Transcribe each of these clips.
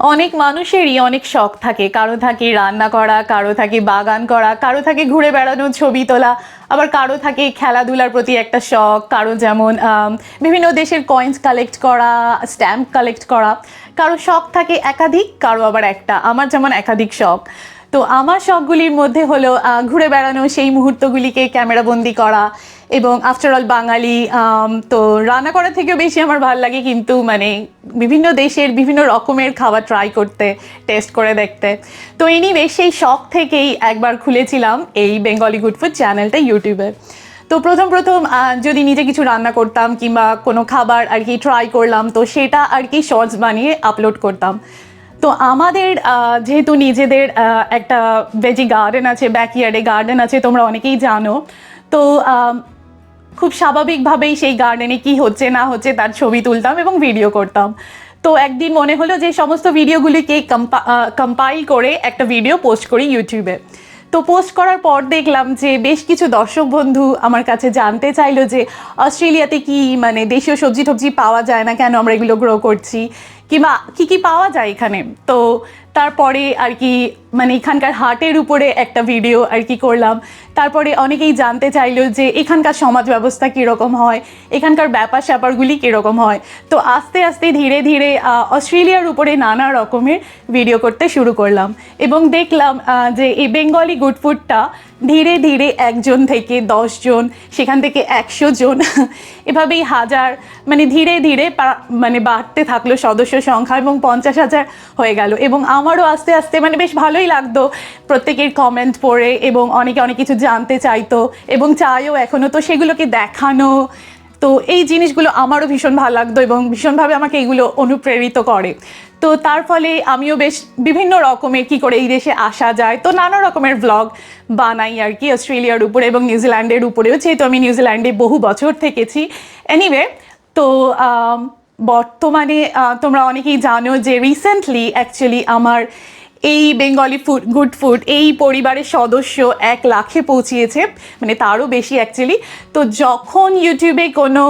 অনেক মানুষেরই অনেক শখ থাকে। কারও থাকে রান্না করা, কারও থাকে বাগান করা, কারও থাকে ঘুরে বেড়ানো ছবি তোলা, আবার কারও থাকে খেলাধুলার প্রতি একটা শখ, কারও যেমন বিভিন্ন দেশের কয়েন্স কালেক্ট করা স্ট্যাম্প কালেক্ট করা। কারও শখ থাকে একাধিক, কারও আবার একটা। আমার যেমন একাধিক শখ। তো আমার শখগুলির মধ্যে হলো ঘুরে বেড়ানো, সেই মুহূর্তগুলিকে ক্যামেরাবন্দি করা এবং আফটার অল বাঙালি তো রান্না করার থেকেও বেশি আমার ভালো লাগে কিন্তু মানে বিভিন্ন দেশের বিভিন্ন রকমের খাবার ট্রাই করতে টেস্ট করে দেখতে। তো এনিওয়ে সেই শখ থেকেই একবার খুলেছিলাম এই বেঙ্গলি গুড ফুড চ্যানেলটা ইউটিউবে তো প্রথম প্রথম যদি নিজে কিছু রান্না করতাম কিংবা কোনো খাবার আর কি ট্রাই করলাম, তো সেটা আর কি শর্টস বানিয়ে আপলোড করতাম। তো আমাদের যেহেতু নিজেদের একটা ভেজি গার্ডেন আছে ব্যাকইয়ার্ডে গার্ডেন আছে, তোমরা অনেকেই জানো। তো খুব স্বাভাবিকভাবেই সেই গার্ডেনে কি হচ্ছে, না হচ্ছে, তার ছবি তুলতাম এবং ভিডিও করতাম। তো একদিন মনে হলো যে, সমস্ত ভিডিওগুলিকে কম্পাইল করে একটা ভিডিও পোস্ট করি ইউটিউবে তো পোস্ট করার পর দেখলাম যে, বেশ কিছু দর্শক বন্ধু আমার কাছে জানতে চাইলো যে, অস্ট্রেলিয়াতে কি মানে দেশীয় সবজি টবজি পাওয়া যায় না কেন? আমরা এগুলো গ্রো করছি। কিংবা কি কি পাওয়া যায় এখানে? তো তারপরে আর কি মানে এখানকার হাটের উপরে একটা ভিডিও আর কি করলাম। তারপরে অনেকেই জানতে চাইলো যে এখানকার সমাজ ব্যবস্থা কীরকম হয়? এখানকার ব্যাপার স্যাপারগুলি কীরকম হয়? তো আস্তে আস্তে ধীরে ধীরে অস্ট্রেলিয়ার উপরে নানা রকমের ভিডিও করতে শুরু করলাম। এবং দেখলাম যে এই বেঙ্গলি গুড ফুডটা ধীরে ধীরে একজন থেকে দশজন, সেখান থেকে একশো জন এভাবেই হাজার মানে ধীরে ধীরে মানে বাড়তে থাকল সদস্য সংখ্যা এবং পঞ্চাশ হাজার হয়ে গেল। এবং আমারও আস্তে আস্তে মানে বেশ ভালোই লাগতো প্রত্যেকের কমেন্ট পড়ে এবং অনেকে অনেক কিছু জানতে চাইতো এবং চাইও এখনও তো সেগুলোকে দেখানো, তো এই জিনিসগুলো আমারও ভীষণ ভালো লাগতো এবং ভীষণভাবে আমাকে এগুলো অনুপ্রেরিত করে। তো তার ফলে আমিও বেশ বিভিন্ন রকমের কি করে এই দেশে আসা যায়। তো নানা রকমের ব্লগ বানাই আর কি অস্ট্রেলিয়ার উপরে এবং নিউজিল্যান্ডের উপরেও, যেহেতু আমি নিউজিল্যান্ডে বহু বছর থেকেছি। এনিওয়ে তো বর্তমানে তোমরা অনেকেই জানো যে রিসেন্টলি অ্যাকচুয়ালি আমার এই বেঙ্গলি ফুড গুড ফুড এই পরিবারের সদস্য এক লাখে পৌঁছিয়েছে মানে তারও বেশি অ্যাকচুয়ালি তো যখন ইউটিউবে কোনো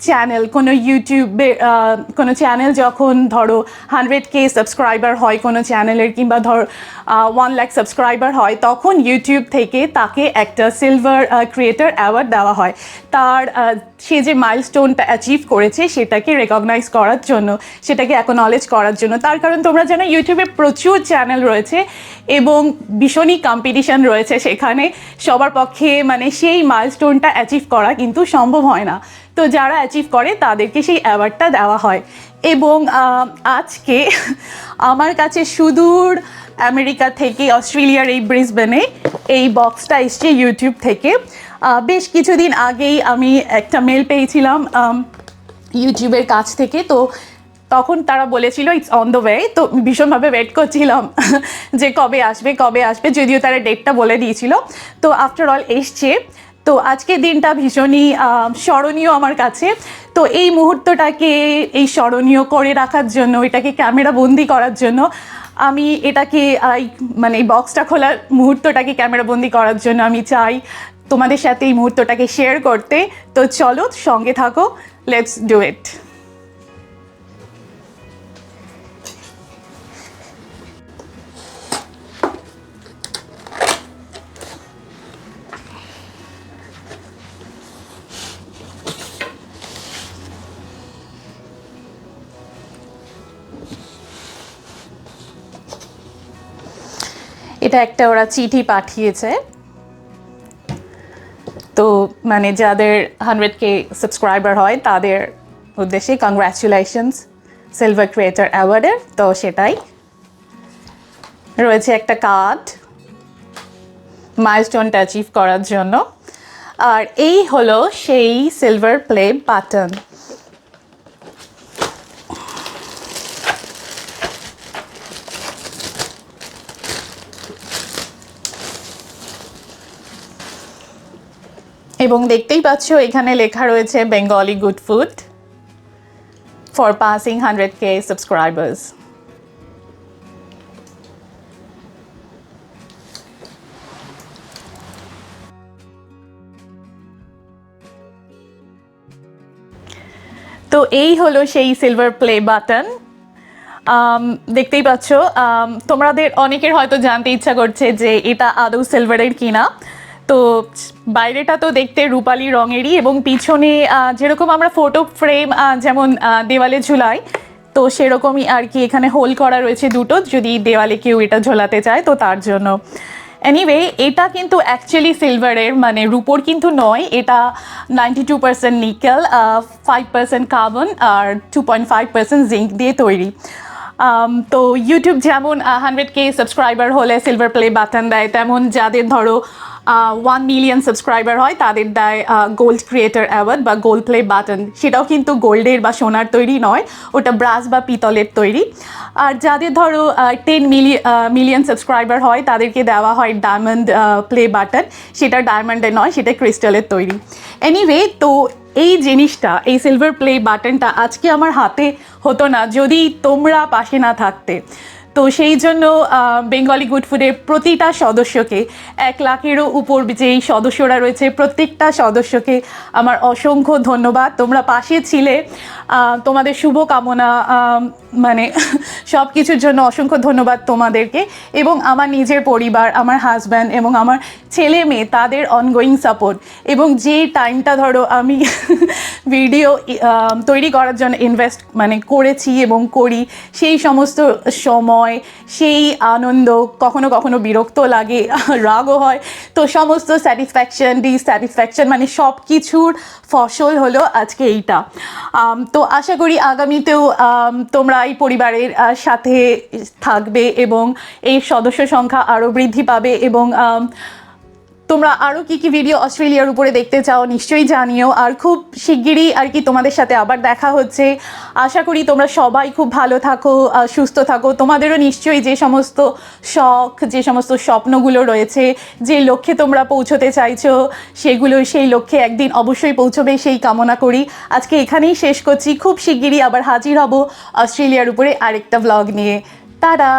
চ্যানেল কোনো ইউটিউবে কোনো চ্যানেল যখন ধরো হান্ড্রেড কে সাবস্ক্রাইবার হয় কোনো চ্যানেলের কিংবা ধর ওয়ান লাখ সাবস্ক্রাইবার হয়, তখন ইউটিউব থেকে তাকে একটা সিলভার ক্রিয়েটার অ্যাওয়ার্ড দেওয়া হয়। তার সে যে মাইলস্টোনটা অ্যাচিভ করেছে সেটাকে রেকগনাইজ করার জন্য, সেটাকে অ্যাকনলেজ করার জন্য। তার কারণ তোমরা জানো ইউটিউবে প্রচুর চ্যানেল রয়েছে এবং ভীষণই কম্পিটিশন রয়েছে সেখানে। সবার পক্ষে মানে সেই মাইলস্টোনটা অ্যাচিভ করা কিন্তু সম্ভব হয় না। তো যারা অ্যাচিভ করে, তাদেরকে সেই অ্যাওয়ার্ডটা দেওয়া হয়। এবং আজকে আমার কাছে সুদূর আমেরিকা থেকে অস্ট্রেলিয়ার এই ব্রিসবেনে এই বক্সটা এসছে ইউটিউব থেকে। বেশ কিছুদিন আগেই আমি একটা মেল পেয়েছিলাম ইউটিউবের কাছ থেকে। তো তখন তারা বলেছিল ইটস অন দ্য ওয়ে তো ভীষণভাবে ওয়েট করছিলাম যে কবে আসবে কবে আসবে, যদিও তারা ডেটটা বলে দিয়েছিল। তো আফটার অল এসছে। তো আজকে দিনটা ভীষণই স্মরণীয় আমার কাছে। তো এই মুহূর্তটাকে, এই স্মরণীয় করে রাখার জন্য, এটাকে ক্যামেরা বন্দি করার জন্য, আমি এটাকে মানে এই বক্সটা খোলার মুহূর্তটাকে ক্যামেরা বন্দি করার জন্য আমি চাই তোমাদের সাথে এই মুহূর্তটাকে শেয়ার করতে। তো চলো সঙ্গে থাকো লেটস ডু ইট এটা একটা ওরা চিঠি পাঠিয়েছে। তো মানে যাদের হান্ড্রেড কে সাবস্ক্রাইবার হয়, তাদের উদ্দেশ্যে কংগ্রাচুলেশনস সিলভার ক্রিয়েটার অ্যাওয়ার্ডের তো সেটাই। রয়েছে একটা কার্ড মাইলস্টোনটা অ্যাচিভ করার জন্য। আর এই হলো সেই সিলভার প্লে বাটন এবং দেখতেই পাচ্ছ, এখানে লেখা রয়েছে Bengali good food for passing hundred K subscribers তো এই হলো সেই সিলভার প্লে বাটন দেখতেই পাচ্ছ তোমাদের অনেকের হয়তো জানতে ইচ্ছা করছে যে এটা আদৌ সিলভারের কিনা। তো বাইরেটা তো দেখতে রূপালি রঙেরই এবং পিছনে যেরকম আমরা ফটো ফ্রেম যেমন দেওয়ালে ঝুলাই, তো সেরকমই আর কি এখানে হোল করা রয়েছে দুটো, যদি দেওয়ালে কেউ এটা ঝোলাতে চায়, তো তার জন্য। এনিওয়ে এটা কিন্তু অ্যাকচুয়ালি সিলভারের মানে রুপোর কিন্তু নয়, এটা ninety two percent nickel five percent carbon আর two point five percent zinc দিয়ে তৈরি। তো ইউটিউব যেমন হান্ড্রেড কে সাবস্ক্রাইবার হলে সিলভার প্লে বাটন দেয়, তেমন যাদের ধরো ওয়ান মিলিয়ন সাবস্ক্রাইবার হয়, তাদের দেয় গোল্ড ক্রিয়েটার অ্যাওয়ার্ড বা গোল্ড প্লে বাটন সেটাও কিন্তু গোল্ডের বা সোনার তৈরি নয়, ওটা ব্রাস বা পিতলের তৈরি। আর যাদের ধরো টেন মিলি মিলিয়ন সাবস্ক্রাইবার হয়, তাদেরকে দেওয়া হয় ডায়মন্ড প্লে বাটন সেটা ডায়মন্ডের নয়, সেটা ক্রিস্টালের তৈরি। এনিওয়ে তো এই জিনিসটা, এই সিলভার প্লে বাটনটা আজকে আমার হাতে হতো না। যদি তোমরা পাশে না থাকতে তো সেই জন্য বেঙ্গলি গুড ফুডের প্রতিটা সদস্যকে এক লাখেরও উপর যেই সদস্যরা রয়েছে, প্রত্যেকটা সদস্যকে আমার অসংখ্য ধন্যবাদ। তোমরা পাশে ছিলে তোমাদের শুভকামনা মানে সব কিছুর জন্য অসংখ্য ধন্যবাদ তোমাদেরকে এবং আমার নিজের পরিবার, আমার হাজব্যান্ড এবং আমার ছেলে মেয়ে, তাদের অনগোয়িং সাপোর্ট এবং যে টাইমটা ধরো আমি ভিডিও তৈরি করার জন্য ইনভেস্ট মানে করেছি এবং করি, সেই সমস্ত সময়, সেই আনন্দ কখনো কখনো বিরক্ত লাগে, রাগও হয়। তো সমস্ত স্যাটিসফ্যাকশন ডিস্যাটিসফ্যাকশন মানে সব কিছুর ফসল হলো আজকে এইটা। তো আশা করি আগামীতেও তোমরা এই পরিবারের সাথে থাকবে এবং এই সদস্য সংখ্যা আরও বৃদ্ধি পাবে এবং তোমরা আরও কি কি ভিডিও অস্ট্রেলিয়ার উপরে দেখতে চাও নিশ্চয়ই জানিও। আর খুব শিগগিরই আর কি তোমাদের সাথে আবার দেখা হচ্ছে। আশা করি তোমরা সবাই খুব ভালো থাকো সুস্থ থাকো। তোমাদেরও নিশ্চয়ই যে সমস্ত শখ, যে সমস্ত স্বপ্নগুলো রয়েছে, যে লক্ষ্যে তোমরা পৌঁছতে চাইছো, সেগুলো সেই লক্ষ্যে একদিন অবশ্যই পৌঁছবে, সেই কামনা করি। আজকে এখানেই শেষ করছি। খুব শিগগিরই আবার হাজির হব অস্ট্রেলিয়ার উপরে আরেকটা ব্লগ নিয়ে। তারা